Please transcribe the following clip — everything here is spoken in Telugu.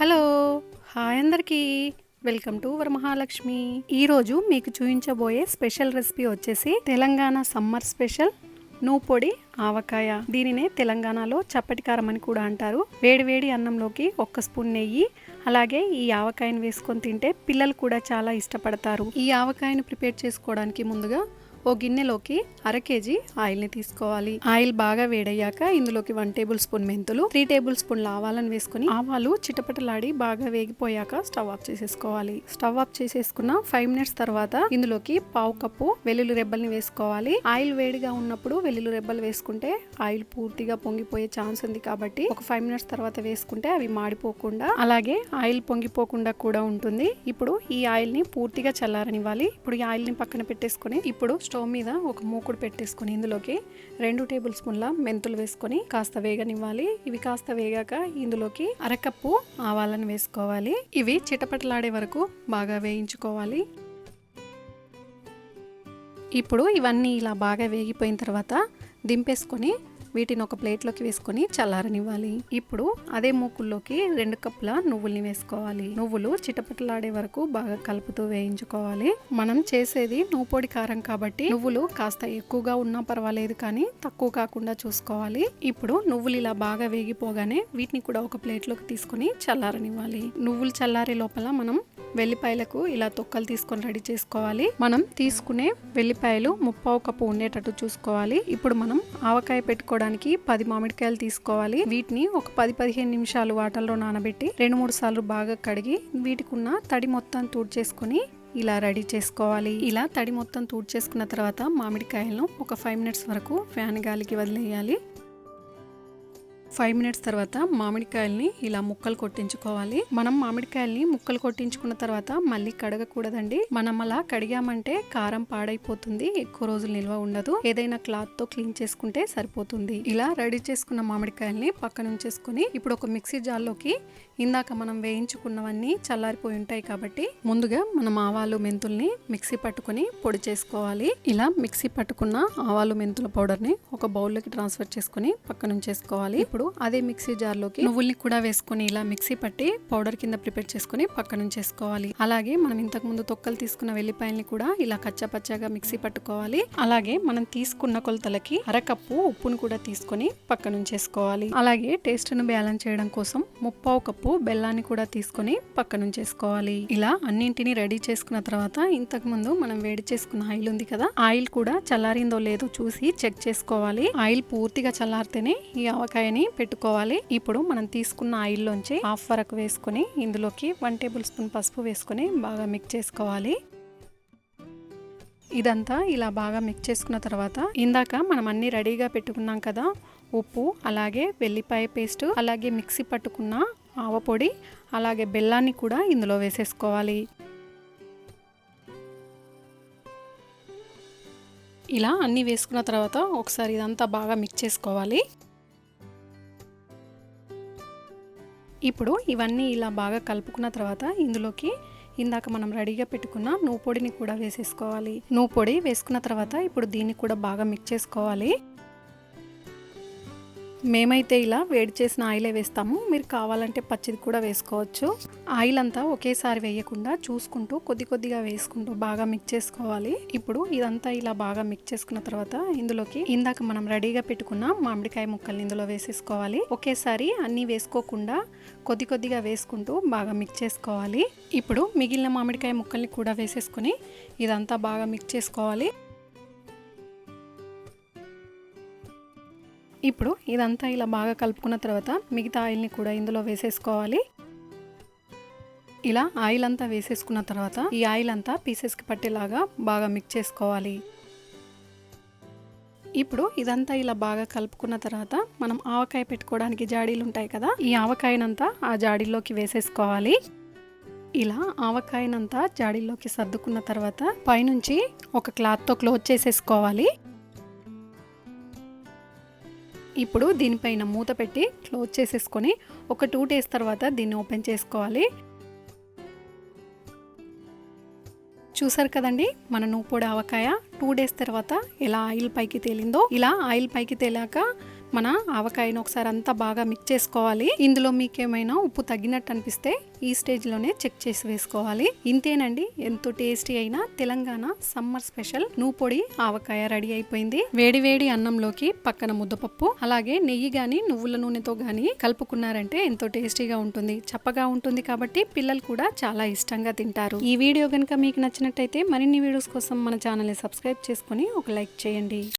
హలో. హాయ్ అందరికీ. వెల్కమ్ టు వరమహాలక్ష్మి ఈరోజు మీకు చూపించబోయే స్పెషల్ రెసిపీ వచ్చేసి తెలంగాణ సమ్మర్ స్పెషల్ నువ్వు పొడి ఆవకాయ. దీనినే తెలంగాణలో చప్పటి కారం అని కూడా అంటారు. వేడి వేడి అన్నంలోకి ఒక్క స్పూన్ నెయ్యి అలాగే ఈ ఆవకాయను వేసుకొని తింటే పిల్లలు కూడా చాలా ఇష్టపడతారు. ఈ ఆవకాయను ప్రిపేర్ చేసుకోవడానికి ముందుగా ఓ గిన్నెలోకి అర కేజీ ఆయిల్ని తీసుకోవాలి. ఆయిల్ బాగా వేడయ్యాక ఇందులోకి వన్ టేబుల్ స్పూన్ మెంతులు త్రీ టేబుల్ స్పూన్ల ఆవాలను వేసుకుని ఆవాలు చిటపటలాడి బాగా వేగిపోయాక స్టవ్ ఆఫ్ చేసేసుకోవాలి. స్టవ్ ఆఫ్ చేసేసుకున్న ఫైవ్ మినిట్స్ తర్వాత ఇందులోకి పావు కప్పు వెల్లుల్లి రెబ్బల్ని వేసుకోవాలి. ఆయిల్ వేడిగా ఉన్నప్పుడు వెల్లుల్లి రెబ్బలు వేసుకుంటే ఆయిల్ పూర్తిగా పొంగిపోయే ఛాన్స్ ఉంది కాబట్టి ఒక ఫైవ్ మినిట్స్ తర్వాత వేసుకుంటే అవి మాడిపోకుండా అలాగే ఆయిల్ పొంగిపోకుండా కూడా ఉంటుంది. ఇప్పుడు ఈ ఆయిల్ని పూర్తిగా చల్లారనివ్వాలి. ఇప్పుడు ఈ ఆయిల్ని పక్కన పెట్టేసుకొని ఇప్పుడు స్టవ్ మీద ఒక మూకుడు పెట్టేసుకొని ఇందులోకి రెండు టేబుల్ స్పూన్ల మెంతులు వేసుకొని కాస్త వేగనివ్వాలి. ఇవి కాస్త వేగాక ఇందులోకి అరకప్పు ఆవాలను వేసుకోవాలి. ఇవి చిటపటలాడే వరకు బాగా వేయించుకోవాలి. ఇప్పుడు ఇవన్నీ ఇలా బాగా వేగిపోయిన తర్వాత దింపేసుకొని వీటిని ఒక ప్లేట్లోకి వేసుకొని చల్లారనివ్వాలి. ఇప్పుడు అదే మూకుల్లోకి రెండు కప్పుల నువ్వుల్ని వేసుకోవాలి. నువ్వులు చిటపటలాడే వరకు బాగా కలుపుతూ వేయించుకోవాలి. మనం చేసేది నువ్వు పొడి కారం కాబట్టి నువ్వులు కాస్త ఎక్కువగా ఉన్నా పర్వాలేదు కానీ తక్కువ కాకుండా చూసుకోవాలి. ఇప్పుడు నువ్వులు ఇలా బాగా వేగిపోగానే వీటిని కూడా ఒక ప్లేట్లోకి తీసుకొని చల్లారనివ్వాలి. నువ్వులు చల్లారే లోపల మనం వెల్లిపాయలకు ఇలా తొక్కలు తీసుకొని రెడీ చేసుకోవాలి. మనం తీసుకునే వెల్లిపాయలు ముప్పావు కప్పు ఉండేటట్టు చూసుకోవాలి. ఇప్పుడు మనం ఆవకాయ పెట్టుకోవడానికి పది మామిడికాయలు తీసుకోవాలి. వీటిని ఒక పది పదిహేను నిమిషాలు వాటర్లో నానబెట్టి రెండు మూడు సార్లు బాగా కడిగి వీటికి ఉన్న తడి మొత్తం తూడ్చేసుకుని ఇలా రెడీ చేసుకోవాలి. ఇలా తడి మొత్తం తూడ్చేసుకున్న తర్వాత మామిడికాయలను ఒక ఫైవ్ మినిట్స్ వరకు ఫ్యాన్ గాలికి వదిలేయాలి. ఫైవ్ మినిట్స్ తర్వాత మామిడికాయల్ని ఇలా ముక్కలు కొట్టించుకోవాలి. మనం మామిడికాయల్ని ముక్కలు కొట్టించుకున్న తర్వాత మళ్ళీ కడగకూడదండి. మనం అలా కడిగామంటే కారం పాడైపోతుంది ఎక్కువ రోజులు నిల్వ ఉండదు. ఏదైనా క్లాత్తో క్లీన్ చేసుకుంటే సరిపోతుంది. ఇలా రెడీ చేసుకున్న మామిడికాయల్ని పక్కన ఉంచేసుకుని ఇప్పుడు ఒక మిక్సీ జార్లోకి ఇందాక మనం వేయించుకున్నవన్నీ చల్లారిపోయి ఉంటాయి కాబట్టి ముందుగా మనం ఆవాలు మెంతుల్ని మిక్సీ పట్టుకొని పొడి చేసుకోవాలి. ఇలా మిక్సీ పట్టుకున్న ఆవాలు మెంతుల పౌడర్ని ఒక బౌల్లోకి ట్రాన్స్ఫర్ చేసుకుని పక్కన ఉంచేసుకోవాలి. ఇప్పుడు అదే మిక్సీ జార్లోకి నువ్వుల్ని కూడా వేసుకొని ఇలా మిక్సీ పట్టి పౌడర్ కింద ప్రిపేర్ చేసుకుని పక్కనుంచి వేసుకోవాలి అలాగే మనం ఇంతకు ముందు తొక్కలు తీసుకున్న వెల్లిపాయల్ని కూడా ఇలా కచ్చాపచ్చాగా మిక్సీ పట్టుకోవాలి. అలాగే మనం తీసుకున్న కొలతలకి అరకప్పు ఉప్పును కూడా తీసుకొని నుంచి వేసుకోవాలి అలాగే టేస్ట్ను బ్యాలెన్స్ చేయడం కోసం ముప్పావు కప్పు బెల్లాన్ని కూడా తీసుకొని నుంచి వేసుకోవాలి ఇలా అన్నింటినీ రెడీ చేసుకున్న తర్వాత ఇంతకు ముందు మనం వేడి చేసుకున్న ఆయిల్ ఉంది కదా ఆయిల్ కూడా చల్లారిందో లేదో చూసి చెక్ చేసుకోవాలి. ఆయిల్ పూర్తిగా చల్లారితేనే ఈ ఆవకాయని పెట్టుకోవాలి. ఇప్పుడు మనం తీసుకున్న ఆయిల్లోంచి హాఫ్ వరకు వేసుకొని ఇందులోకి వన్ టేబుల్ స్పూన్ పసుపు వేసుకొని బాగా మిక్స్ చేసుకోవాలి. ఇదంతా ఇలా బాగా మిక్స్ చేసుకున్న తర్వాత ఇందాక మనం అన్ని రెడీగా పెట్టుకున్నాం కదా ఉప్పు అలాగే వెల్లిపాయ పేస్ట్ అలాగే మిక్సీ పట్టుకున్న ఆవపొడి అలాగే బెల్లాన్ని కూడా ఇందులో వేసేసుకోవాలి. ఇలా అన్నీ వేసుకున్న తర్వాత ఒకసారి ఇదంతా బాగా మిక్స్ చేసుకోవాలి. ఇప్పుడు ఇవన్నీ ఇలా బాగా కలుపుకున్న తర్వాత ఇందులోకి ఇందాక మనం రెడీగా పెట్టుకున్న నువ్వు పొడిని కూడా వేసేసుకోవాలి. నువ్వు పొడి వేసుకున్న తర్వాత ఇప్పుడు దీన్ని కూడా బాగా మిక్స్ చేసుకోవాలి. మేమైతే ఇలా వేడి చేసిన ఆయిలే వేస్తాము. మీరు కావాలంటే పచ్చిది కూడా వేసుకోవచ్చు. ఆయిల్ అంతా ఒకేసారి వేయకుండా చూసుకుంటూ కొద్ది కొద్దిగా వేసుకుంటూ బాగా మిక్స్ చేసుకోవాలి. ఇప్పుడు ఇదంతా ఇలా బాగా మిక్స్ చేసుకున్న తర్వాత ఇందులోకి ఇందాక మనం రెడీగా పెట్టుకున్న మామిడికాయ ముక్కల్ని ఇందులో వేసేసుకోవాలి. ఒకేసారి అన్నీ వేసుకోకుండా కొద్ది కొద్దిగా వేసుకుంటూ బాగా మిక్స్ చేసుకోవాలి. ఇప్పుడు మిగిలిన మామిడికాయ ముక్కల్ని కూడా వేసేసుకొని ఇదంతా బాగా మిక్స్ చేసుకోవాలి. ఇప్పుడు ఇదంతా ఇలా బాగా కలుపుకున్న తర్వాత మిగతా ఆయిల్ని కూడా ఇందులో వేసేసుకోవాలి. ఇలా ఆయిల్ అంతా వేసేసుకున్న తర్వాత ఈ ఆయిల్ అంతా పీసెస్కి పట్టేలాగా బాగా మిక్స్ చేసుకోవాలి. ఇప్పుడు ఇదంతా ఇలా బాగా కలుపుకున్న తర్వాత మనం ఆవకాయ పెట్టుకోవడానికి జాడీలు ఉంటాయి కదా ఈ ఆవకాయనంతా ఆ జాడీలోకి వేసేసుకోవాలి. ఇలా ఆవకాయనంతా జాడీలోకి సర్దుకున్న తర్వాత పైనుంచి ఒక క్లాత్తో క్లోజ్ చేసేసుకోవాలి. ఇప్పుడు దీనిపైన మూత పెట్టి క్లోజ్ చేసేసుకొని ఒక టూ డేస్ తర్వాత దీన్ని ఓపెన్ చేసుకోవాలి. చూసారు కదండి మన నువ్వు పొడి ఆవకాయ టూ డేస్ తర్వాత ఎలా ఆయిల్ పైకి తేలిందో? ఇలా ఆయిల్ పైకి తేలాక మన ఆవకాయను ఒకసారి అంతా బాగా మిక్స్ చేసుకోవాలి. ఇందులో మీకేమైనా ఉప్పు తగ్గినట్టు అనిపిస్తే ఈ స్టేజ్లోనే చెక్ చేసి వేసుకోవాలి. ఇంతేనండి ఎంతో టేస్టీ అయిన తెలంగాణ సమ్మర్ స్పెషల్ నువ్వు పొడి ఆవకాయ రెడీ అయిపోయింది. వేడి వేడి అన్నంలోకి పక్కన ముద్దపప్పు అలాగే నెయ్యి గాని నువ్వుల నూనెతో గాని కలుపుకున్నారంటే ఎంతో టేస్టీగా ఉంటుంది. చప్పగా ఉంటుంది కాబట్టి పిల్లలు కూడా చాలా ఇష్టంగా తింటారు. ఈ వీడియో కనుక మీకు నచ్చినట్టయితే మరిన్ని వీడియోస్ కోసం మన ఛానల్ని సబ్స్క్రైబ్ చేసుకొని ఒక లైక్ చేయండి.